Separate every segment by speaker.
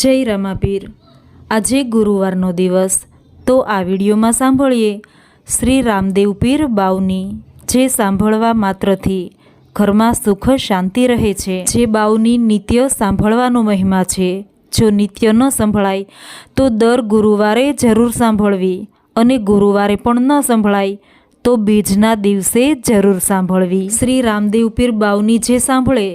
Speaker 1: જય રમાપીર. આજે ગુરુવારનો દિવસ, તો આ વિડીયોમાં સાંભળીએ શ્રી રામદેવ પીર બાવની, જે સાંભળવા માત્રથી ઘરમાં સુખ શાંતિ રહે છે. જે બાવની નિત્ય સાંભળવાનો મહિમા છે. જો નિત્ય ન સંભળાય, તો દર ગુરુવારે જરૂર સાંભળવી અને ગુરુવારે પણ ન સંભળાય, તો બીજના દિવસે જરૂર સાંભળવી. શ્રી રામદેવ પીર બાવની જે સાંભળે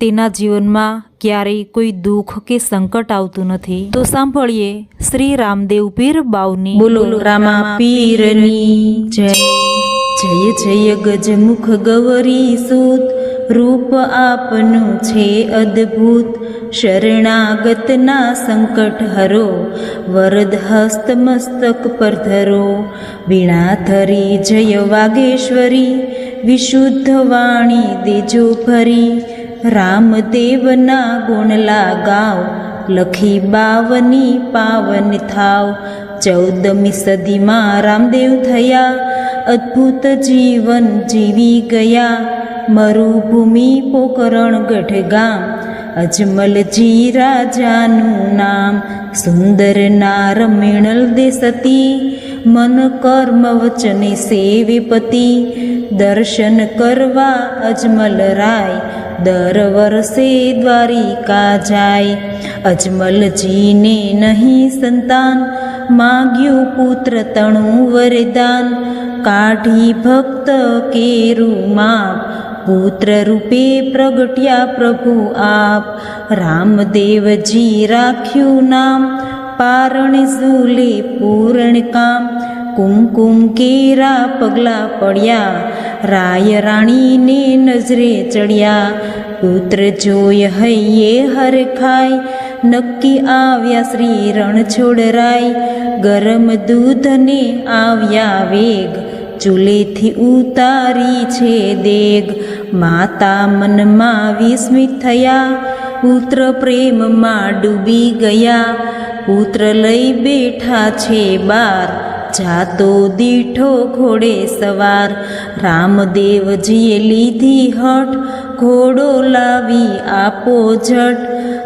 Speaker 1: તેના જીવનમાં ક્યારેય કોઈ દુઃખ કે સંકટ આવતું નથી. તો સાંભળીએ શ્રી રામદેવ પીર બાવની
Speaker 2: બોલો રામા પીરની જય. જય જય ગજમુખ ગૌરી સૂત. રૂપ આપનું છે અદ્ભુત. શરણાગતના સંકટ હરો. વરદ હસ્ત મસ્તક પર ધરો. વીણાધરી જય વાગેશ્વરી. વિશુદ્ધ વાણી દેજો ફરી રામદેવના ગુણલા લાગાવ, લખી બાવની પાવન થાવ. ચૌદમી સદીમાં રામદેવ થયા, અદ્ભુત જીવન જીવી ગયા. મરુભૂમિ પોકરણ ગઢ ગામ અજમલજી રાજાનું નામ. સુંદર ના રમીણલ દેસતી મન કર્મ વચને સેવે દર્શન કરવા અજમલ રાય. દર વર્ષે દ્વારિકા જાય. અજમલજીને નહીં સંતાન. માગ્યું પુત્ર તણું વરદાન. કાઢી ભક્ત કેરું માપ. પુત્ર રૂપે પ્રગટ્યા પ્રભુ આપ. રામદેવજી રાખ્યું નામ. પારણ ઝૂલે પૂરણ કામ, કુમકુમ કેરા પગલા પડ્યા, રાય રાણીને નજરે ચડ્યા, પુત્ર જોય હૈયે હર ખાય, નક્કી આવ્યા શ્રી રણછોડરાય ગરમ દૂધને આવ્યા વેગ, ચૂલેથી ઉતારી છે દેગ, માતા મનમાં વિસ્મિત થયા, પુત્ર પ્રેમમાં ડૂબી ગયા પુત્ર લઈ બેઠા છે બાર, જાતો દીઠો ઘોડે સવાર. રામદેવજીએ લીધી હઠ, ઘોડો લાવી આપો ઝટ.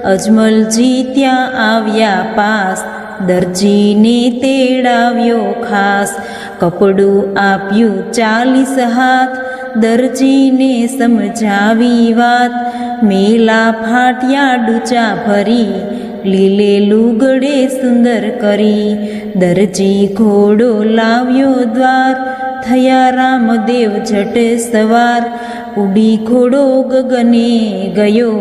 Speaker 2: અજમલજી ત્યાં આવ્યા પાસ, દરજીને તેડાવ્યો ખાસ. કપડું આપ્યું ચાલીસ હાથ, દરજીને સમજાવી વાત. મેલા ફાટ્યા ડૂચા ભરી લીલે લુગડે સુંદર કરી, દરજી ઘોડો લાવ્યો દ્વાર, થયા રામદેવ જટ સવાર ઉડી ઘોડો ગગને ગયો,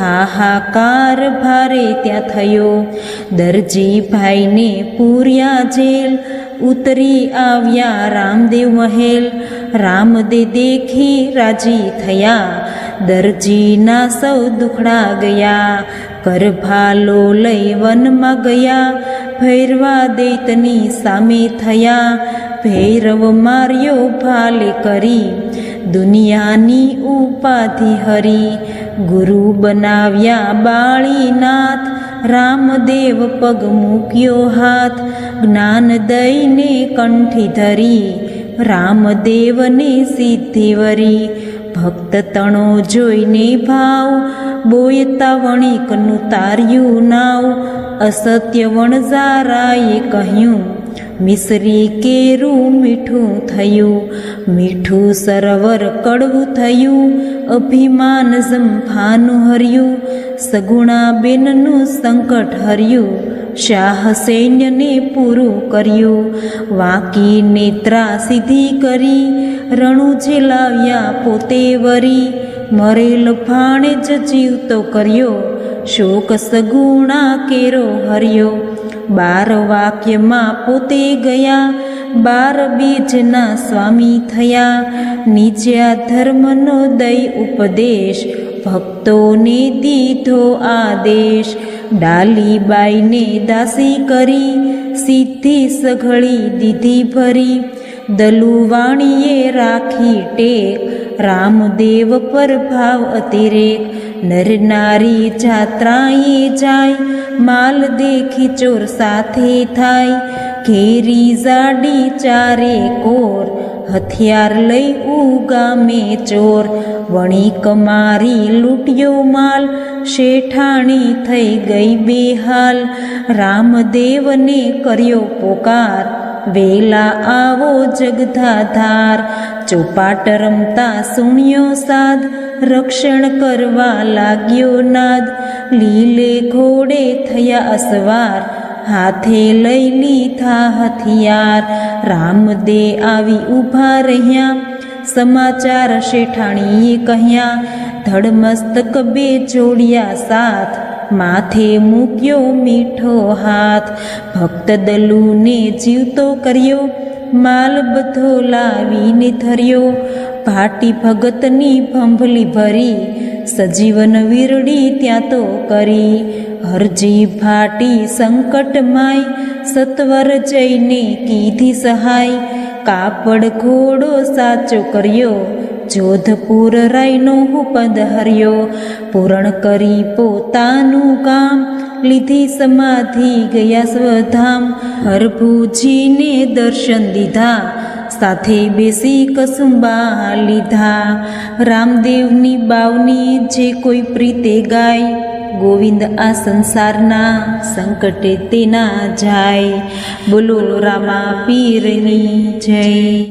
Speaker 2: હાહાકાર ભારે ત્યાં થયો, દરજી ભાઈને પૂર્યા જેલ, ઉતરી આવ્યા રામદેવ મહેલ, રામદે દેખી રાજી થયા, દરજીના સૌ દુખડા ગયા કરભાલો લઈ વનમાં ગયા ભૈરવા દૈતની સામે થયા. ભૈરવ માર્યો ભાલે કરી, દુનિયાની ઉપાધિ હરી. ગુરુ બનાવ્યા બાળીનાથ રામદેવ પગ મૂક્યો હાથ. જ્ઞાન દઈને કંઠી ધરી, રામદેવને સિદ્ધિ વરી. ભક્ત તણો જોઈને ભાવ બોયતા વણિકનું તાર્યું નાવ. અસત્ય વણઝારાએ કહ્યું મિસરી કેરું મીઠું થયું, મીઠું સરવર કડવું થયું, અભિમાન ઝંફાનું હર્યું સગુણા બેનનું સંકટ હર્યું. શાહ સૈન્યને પૂરું કર્યું. વાંકી નેત્રા સીધી કરી. રણુજે લાવ્યા પોતે વરી. મરેલ ફાણે જ જીવતો કર્યો. શોક સગુણા કેરો હર્યો. બાર વાક્યમાં પોતે ગયા. બાર બીજના સ્વામી થયા. નીચા ધર્મનો દય ઉપદેશ. ભક્તોને દીધો આદેશ. ડાલીબાઈને દાસી કરી, સીધી સઘળી દીધી ભરી. દલુવાણીએ રાખી ટેક, રામદેવ પર ભાવ અતિરેક. નર નારી જાત્રાએ જાય, માલ દેખી ચોર સાથે થાય. ઘેરી જાડી ચારે કોર, હથિયાર લઈ ઉગામે ચોર. વણી કમારી લૂંટ્યો માલ, શેઠાણી થઈ ગઈ બેહાલ. રામદેવને કર્યો પોકાર, વેલા આવો જગધાધાર. ચોપાટ રમતા સુણ્યો સાદ, રક્ષણ કરવા લાગ્યો નાદ. લીલે ઘોડે થયા અસવાર, હાથે લઈ લીધા હથિયાર. રામદે આવી ઊભા રહ્યા સમાચાર શેઠાણીએ કહ્યા, ધડમસ્તક બે જોડ્યા સાથ, માથે મૂક્યો મીઠો હાથ. ભક્ત દલુને જીવતો કર્યો, માલ બધો લાવીને ધર્યો. ભાટી ભગતની ભંભલી ભરી, સજીવન વીરડી ત્યાં તો કરી. હરજી ભાટી સંકટ માય, સત્વર જઈને કીધી સહાય. કાપડ ઘોડો સાચો કર્યો. જોધપુર રાયનો હુપદ હર્યો. પૂરણ કરી પોતાનું કામ, લીધી સમાધિ ગયા સ્વધામ. હરભુજીને દર્શન દીધા, સાથે બેસી કસુંબા લીધા. રામદેવની બાવની જે કોઈ પ્રીતે ગાય ગોવિંદ આ સંસારના સંકટે તેના જાય. બોલો રામા પીરની જય.